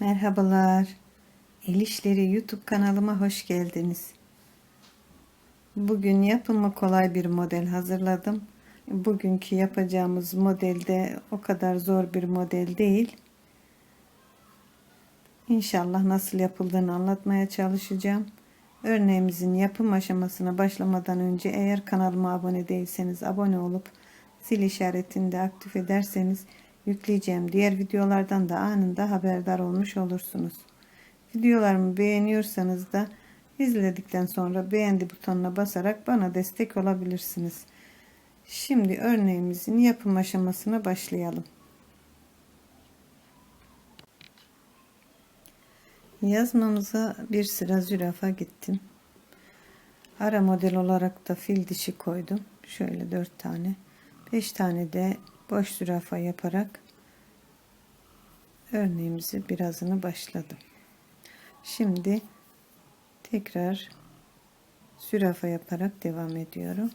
Merhabalar. El İşleri YouTube kanalıma hoş geldiniz. Bugün yapımı kolay bir model hazırladım. Bugünkü yapacağımız modelde o kadar zor bir model değil. İnşallah nasıl yapıldığını anlatmaya çalışacağım. Örneğimizin yapım aşamasına başlamadan önce eğer kanalıma abone değilseniz abone olup zil işaretini de aktif ederseniz yükleyeceğim diğer videolardan da anında haberdar olmuş olursunuz. Videolarımı beğeniyorsanız da izledikten sonra beğendi butonuna basarak bana destek olabilirsiniz. Şimdi örneğimizin yapım aşamasına başlayalım. Yazmamıza bir sıra zürafa gittim. Ara model olarak da fil dişi koydum. Şöyle dört tane. Beş tane de boş zürafa yaparak örneğimizi birazını başladım. Şimdi tekrar zürafa yaparak devam ediyorum.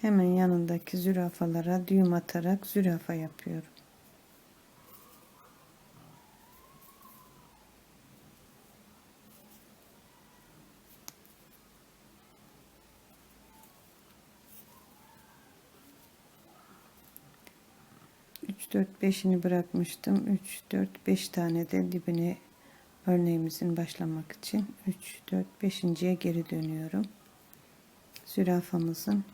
Hemen yanındaki zürafalara düğüm atarak zürafa yapıyorum. Üç dört beşini bırakmıştım. Üç dört beş tane de dibine örneğimizin başlamak için 3 4 5.'ye geri dönüyorum. Zürafamızın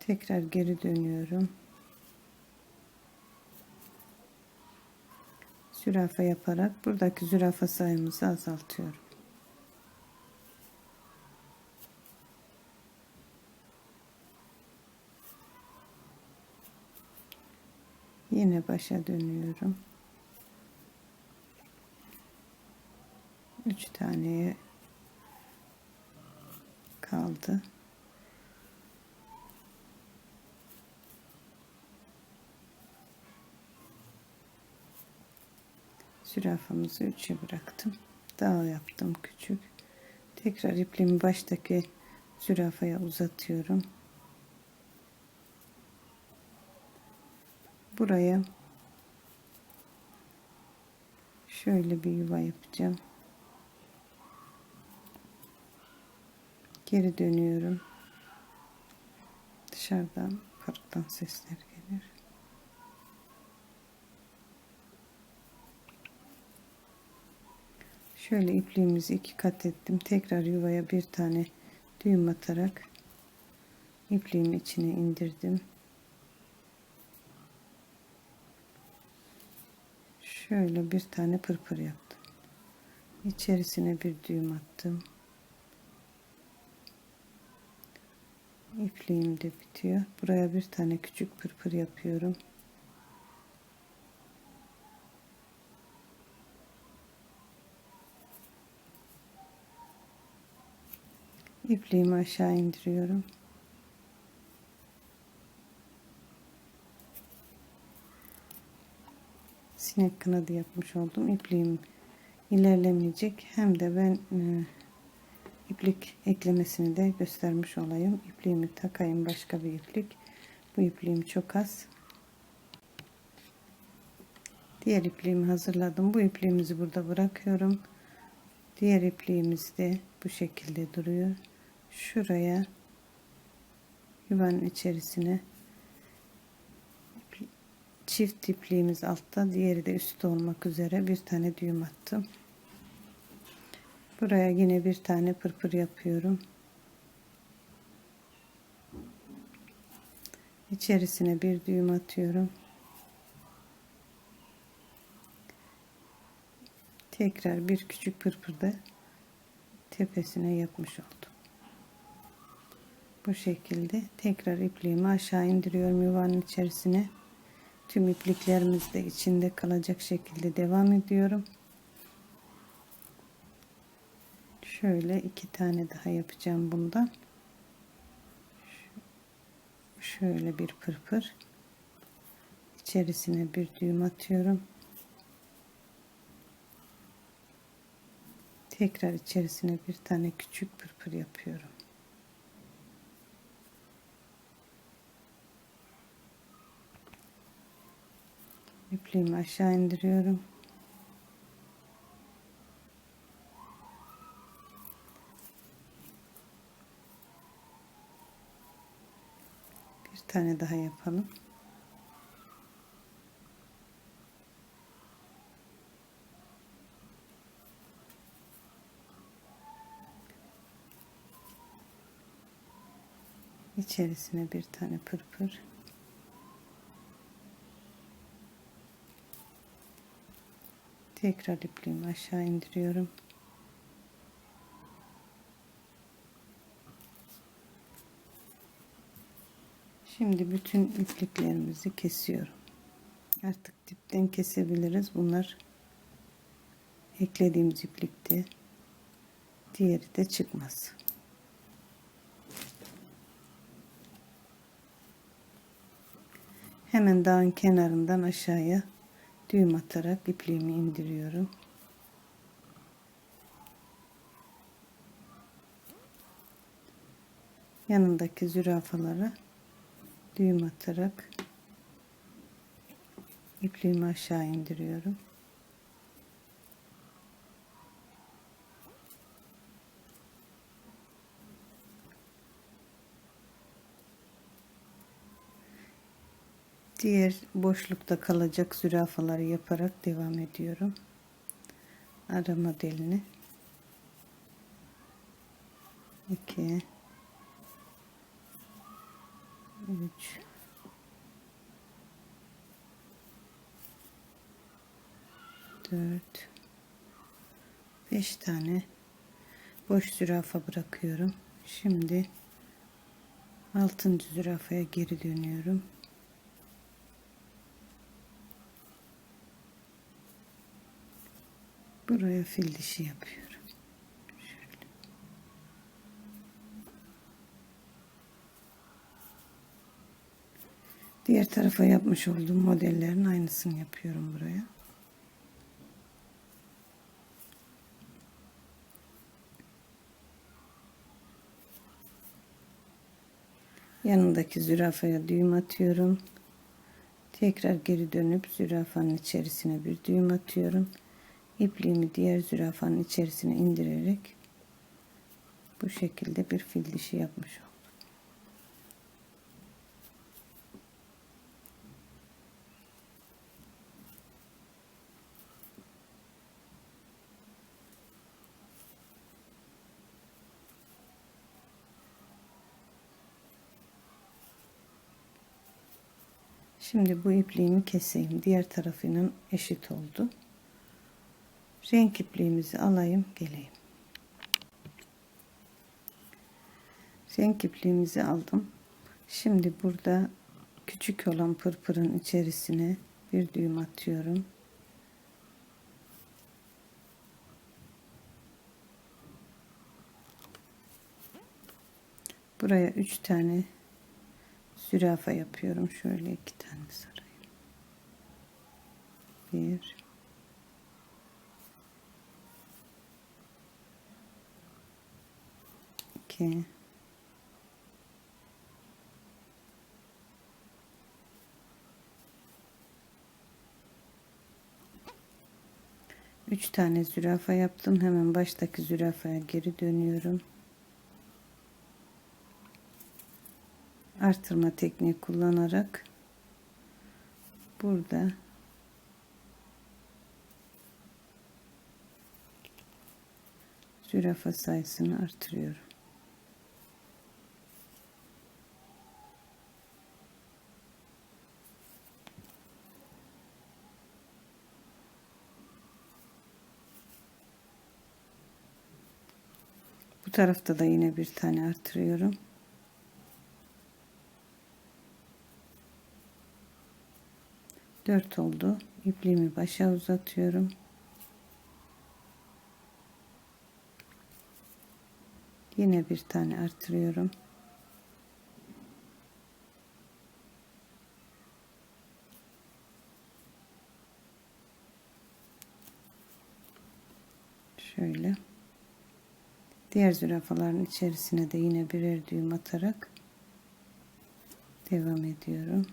tekrar geri dönüyorum. Zürafa yaparak buradaki zürafa sayımızı azaltıyorum. Yine başa dönüyorum. Üç taneye kaldı. Zürafamızı üçe bıraktım. Dağ yaptım küçük. Tekrar ipliğimi baştaki zürafaya uzatıyorum. Buraya şöyle bir yuva yapacağım. Geri dönüyorum. Dışarıdan parktan sesler gelir. Şöyle ipliğimizi iki kat ettim. Tekrar yuvaya bir tane düğüm atarak ipliğimi içine indirdim. Şöyle bir tane pırpır yaptım. İçerisine bir düğüm attım. İpliğim de bitiyor. Buraya bir tane küçük pırpır yapıyorum. İpliğimi aşağı indiriyorum. Sinek kanadı yapmış oldum. İpliğim ilerlemeyecek. Hem de ben e, iplik eklemesini de göstermiş olayım. İpliğimi takayım başka bir iplik. Bu ipliğim çok az. Diğer ipliğimi hazırladım. Bu ipliğimizi burada bırakıyorum. Diğer ipliğimiz de bu şekilde duruyor şuraya yuvanın içerisine çift ipliğimiz altta diğeri de üstte olmak üzere bir tane düğüm attım. Buraya yine bir tane pırpır yapıyorum. İçerisine bir düğüm atıyorum. Tekrar bir küçük pırpır da tepesine yapmış oldum. Bu şekilde tekrar ipliğimi aşağı indiriyorum yuvanın içerisine tüm ipliklerimiz de içinde kalacak şekilde devam ediyorum. Şöyle iki tane daha yapacağım bundan. Şöyle bir pırpır. İçerisine bir düğüm atıyorum. Tekrar içerisine bir tane küçük pırpır yapıyorum ipliğimi aşağı indiriyorum. Bir tane daha yapalım. İçerisine bir tane pırpır. Tekrar ipliğimi aşağı indiriyorum. Şimdi bütün ipliklerimizi kesiyorum. Artık dipten kesebiliriz. Bunlar eklediğimiz iplikti. Diğeri de çıkmaz. Hemen dağın kenarından aşağıya düğüm atarak ipliğimi indiriyorum. Yanındaki zürafalara düğüm atarak ipliğimi aşağı indiriyorum. Diğer boşlukta kalacak zürafaları yaparak devam ediyorum. Ara modelini 2 3 4 5 tane boş zürafa bırakıyorum. Şimdi 6. zürafaya geri dönüyorum. Buraya fil dişi yapıyorum. Şöyle. Diğer tarafa yapmış olduğum modellerin aynısını yapıyorum buraya. Yanındaki zürafaya düğüm atıyorum. Tekrar geri dönüp zürafanın içerisine bir düğüm atıyorum. İpliğimi diğer zürafanın içerisine indirerek bu şekilde bir fil dişi yapmış oldum. Şimdi bu ipliğimi keseyim. Diğer tarafının eşit oldu. Renk ipliğimizi alayım geleyim. Renk ipliğimizi aldım. Şimdi burada küçük olan pırpırın içerisine bir düğüm atıyorum. Buraya üç tane zürafa yapıyorum. Şöyle iki tane sarayım. Bir. İki. Üç tane zürafa yaptım. Hemen baştaki zürafaya geri dönüyorum. artırma tekniği kullanarak burada zürafa sayısını artırıyorum. Bu tarafta da yine bir tane artırıyorum. 4 oldu. İpliğimi başa uzatıyorum. Yine bir tane artırıyorum. Şöyle. Diğer zürafaların içerisine de yine birer düğüm atarak devam ediyorum.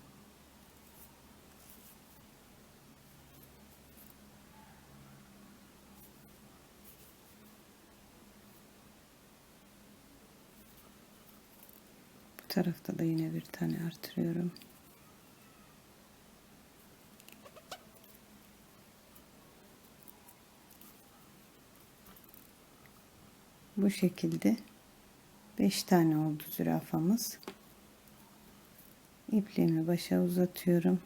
Bu tarafta da yine bir tane artırıyorum. Bu şekilde 5 tane oldu zürafamız. İpliğimi başa uzatıyorum.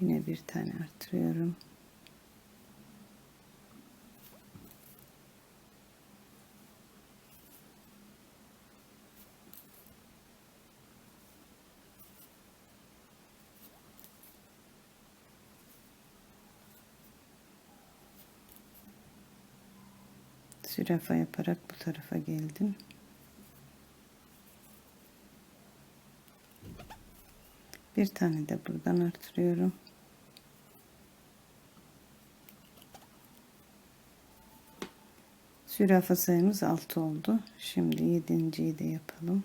Yine bir tane artırıyorum. Zürafa yaparak bu tarafa geldim. Bir tane de buradan artırıyorum. Zürafa sayımız 6 oldu. Şimdi 7.yi de yapalım.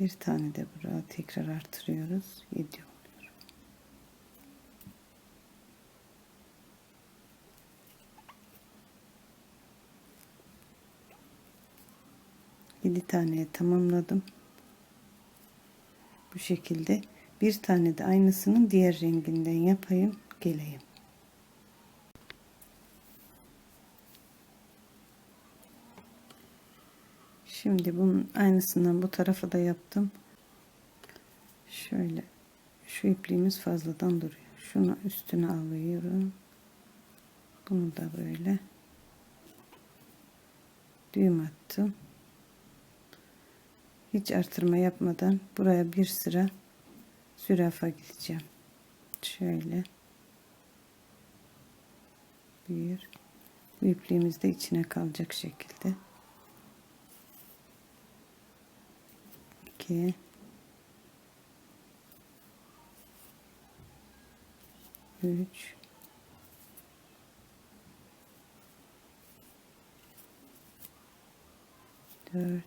bir tane de buraya tekrar artırıyoruz. 7 oluyor. Yedi taneye tamamladım. Bu şekilde bir tane de aynısının diğer renginden yapayım geleyim. Şimdi bunun aynısından bu tarafa da yaptım. Şöyle şu ipliğimiz fazladan duruyor. Şunu üstüne alıyorum. Bunu da böyle düğüm attım. Hiç artırma yapmadan buraya bir sıra zürafa gideceğim. Şöyle bir bu ipliğimiz de içine kalacak şekilde. 2 3 4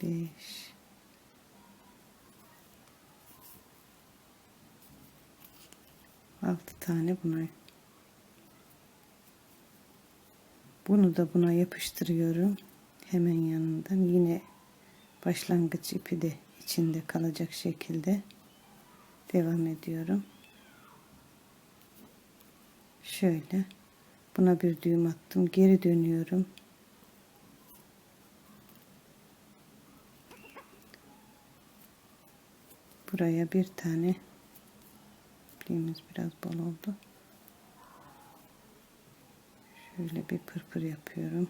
5 6 tane buna bunu da buna yapıştırıyorum hemen yanından yine başlangıç ipi de içinde kalacak şekilde devam ediyorum. Şöyle buna bir düğüm attım. Geri dönüyorum. Buraya bir tane ipliğimiz biraz bol oldu. Şöyle bir pırpır yapıyorum.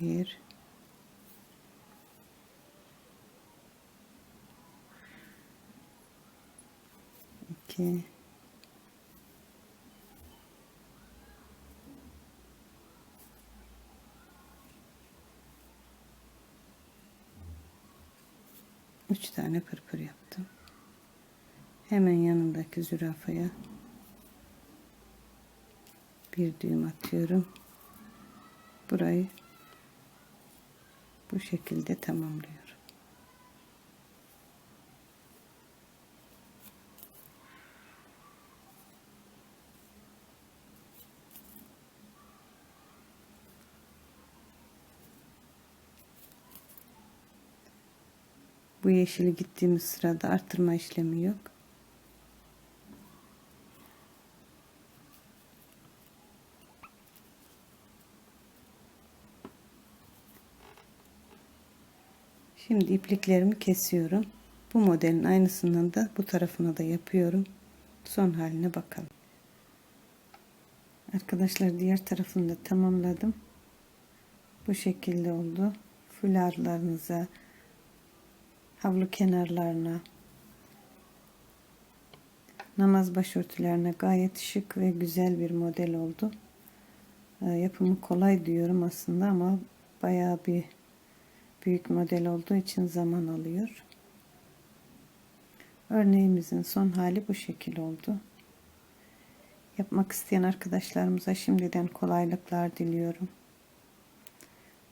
Bir 2 3 tane pırpır yaptım. Hemen yanındaki zürafaya bir düğüm atıyorum. Burayı bu şekilde tamamlıyorum. Bu yeşili gittiğimiz sırada artırma işlemi yok. Şimdi ipliklerimi kesiyorum. Bu modelin aynısından da bu tarafına da yapıyorum. Son haline bakalım. Arkadaşlar diğer tarafını da tamamladım. Bu şekilde oldu. Fularlarınıza, havlu kenarlarına, namaz başörtülerine gayet şık ve güzel bir model oldu. Ee, Yapımı kolay diyorum aslında ama bayağı bir büyük model olduğu için zaman alıyor. Örneğimizin son hali bu şekil oldu. Yapmak isteyen arkadaşlarımıza şimdiden kolaylıklar diliyorum.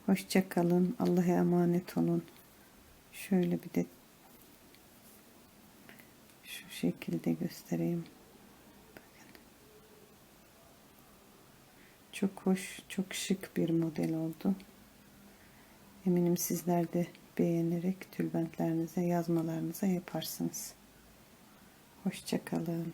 Hoşça kalın. Allah'a emanet olun. Şöyle bir de şu şekilde göstereyim. Çok hoş, çok şık bir model oldu. Eminim sizler de beğenerek tülbentlerinize, yazmalarınıza yaparsınız. Hoşça kalın.